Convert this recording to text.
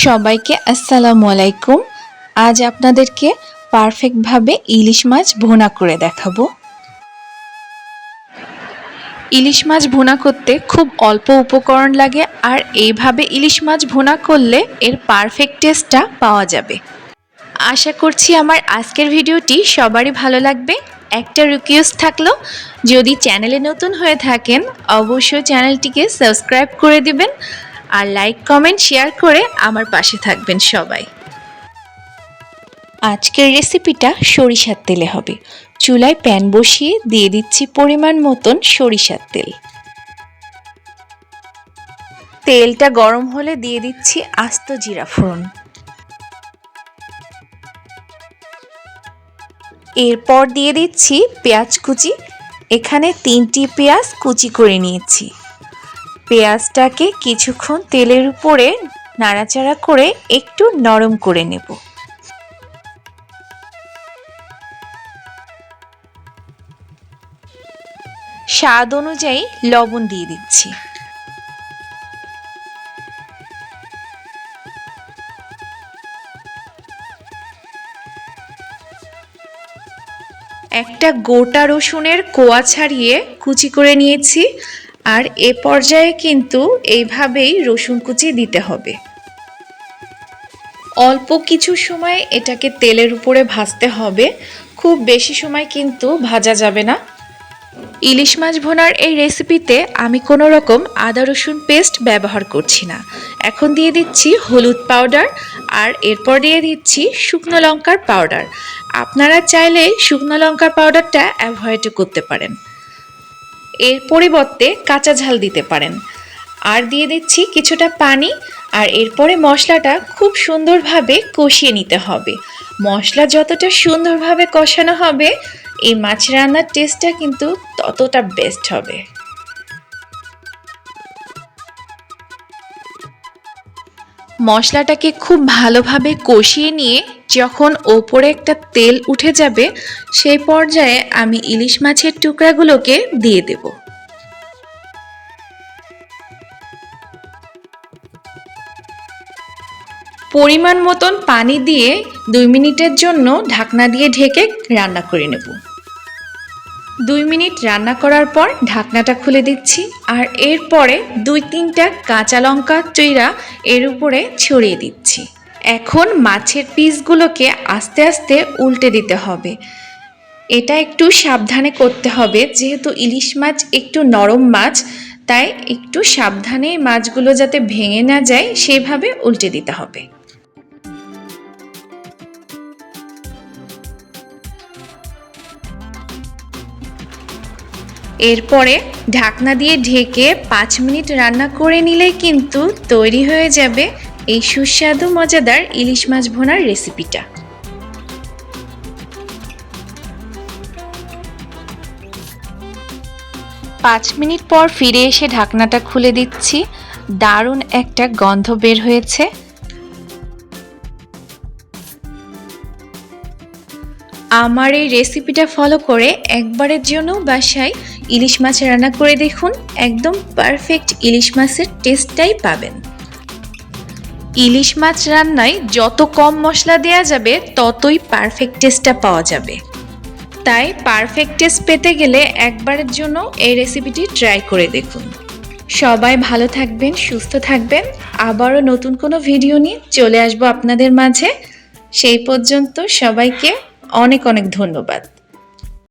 সবাইকে আসসালামু আলাইকুম। আজ আপনাদেরকে পারফেক্টভাবে ইলিশ মাছ ভুনা করে দেখাবো। ইলিশ মাছ ভুনা করতে খুব অল্প উপকরণ লাগে আর এইভাবে ইলিশ মাছ ভুনা করলে এর পারফেক্ট টেস্টটা পাওয়া যাবে। আশা করছি আমার আজকের ভিডিওটি সবারই ভালো লাগবে। একটা রিকোয়েস্ট থাকল, যদি চ্যানেলে নতুন হয়ে থাকেন, অবশ্যই চ্যানেলটিকে সাবস্ক্রাইব করে দিবেন। আর লাইক, কমেন্ট, শেয়ার করে আমার পাশে থাকবেন সবাই। আজকের রেসিপিটা সরিষার তেলে হবে। চুলায় প্যান বসিয়ে দিয়ে দিচ্ছি পরিমাণ মতন সরিষার তেল। তেলটা গরম হলে দিয়ে দিচ্ছি আস্ত জিরা ফোড়ন। এরপর দিয়ে দিচ্ছি পেঁয়াজ কুচি। এখানে তিনটি পেঁয়াজ কুচি করে নিয়েছি। পেঁয়াজটাকে কিছুক্ষণ তেলের উপরে নাড়াচাড়া করে একটু নরম করে নেব। স্বাদ অনুযায়ী লবণ দিয়ে দিচ্ছি। একটা গোটা রসুনের কোয়া ছাড়িয়ে কুচি করে নিয়েছি। আর এ পর্যায়ে কিন্তু এইভাবেই রসুন কুচি দিতে হবে। অল্প কিছু সময় এটাকে তেলের উপরে ভাজতে হবে। খুব বেশি সময় কিন্তু ভাজা যাবে না। ইলিশ মাছ ভোনার এই রেসিপিতে আমি কোনো রকম আদা রসুন পেস্ট ব্যবহার করছি না। এখন দিয়ে দিচ্ছি হলুদ পাউডার আর এরপর দিয়ে দিচ্ছি শুকনো লঙ্কার পাউডার। আপনারা চাইলে শুকনো লঙ্কার পাউডারটা অ্যাভয়েড করতে পারেন। এর পরিবর্তে কাঁচা ঝাল দিতে পারেন। আর দিয়ে দিচ্ছি কিছুটা পানি, আর এরপরে মশলাটা খুব সুন্দরভাবে কষিয়ে নিতে হবে। মশলা যতটা সুন্দরভাবে কষানো হবে, এই মাছ রান্নার টেস্টটা কিন্তু ততটা বেস্ট হবে। মশলাটাকে খুব ভালোভাবে কষিয়ে নিয়ে যখন ওপরে একটা তেল উঠে যাবে, সেই পর্যায়ে আমি ইলিশ মাছের টুকরাগুলোকে দিয়ে দেব। পরিমাণ মতন পানি দিয়ে দুই মিনিটের জন্য ঢাকনা দিয়ে ঢেকে রান্না করে নেব। দুই মিনিট রান্না করার পর ঢাকনাটা খুলে দিচ্ছি আর এরপরে দুই তিনটা কাঁচা লঙ্কা চৈরা এর উপরে ছড়িয়ে দিচ্ছি। এখন মাছের পিসগুলোকে আস্তে আস্তে উল্টে দিতে হবে। এটা একটু সাবধানে করতে হবে, যেহেতু ইলিশ মাছ একটু নরম মাছ, তাই একটু সাবধানে মাছগুলো যাতে ভেঙে না যায়, সেভাবে উল্টে দিতে হবে। এরপরে ঢাকনা দিয়ে ঢেকে পাঁচ মিনিট রান্না করে নিলেই কিন্তু তৈরি হয়ে যাবে এই সুস্বাদু, মজাদার ইলিশ মাছ ভোনার রেসিপিটা। পাঁচ মিনিট পর ফিরে এসে ঢাকনাটা খুলে দিচ্ছি। দারুণ একটা গন্ধ বের হয়েছে। আমার এই রেসিপিটা ফলো করে একবারের জন্য বাসায় ইলিশ মাছ রান্না করে দেখুন। একদম পারফেক্ট ইলিশ মাছের টেস্টটাই পাবেন। ইলিশ মাছ রান্নায় যত কম মশলা দেওয়া যাবে, ততই পারফেক্ট টেস্টটা পাওয়া যাবে। তাই পারফেক্ট টেস্ট পেতে গেলে একবারের জন্য এই রেসিপিটি ট্রাই করে দেখুন। সবাই ভালো থাকবেন, সুস্থ থাকবেন। আবারও নতুন কোনো ভিডিও নিয়ে চলে আসব আপনাদের মাঝে। সেই পর্যন্ত সবাইকে অনেক অনেক ধন্যবাদ।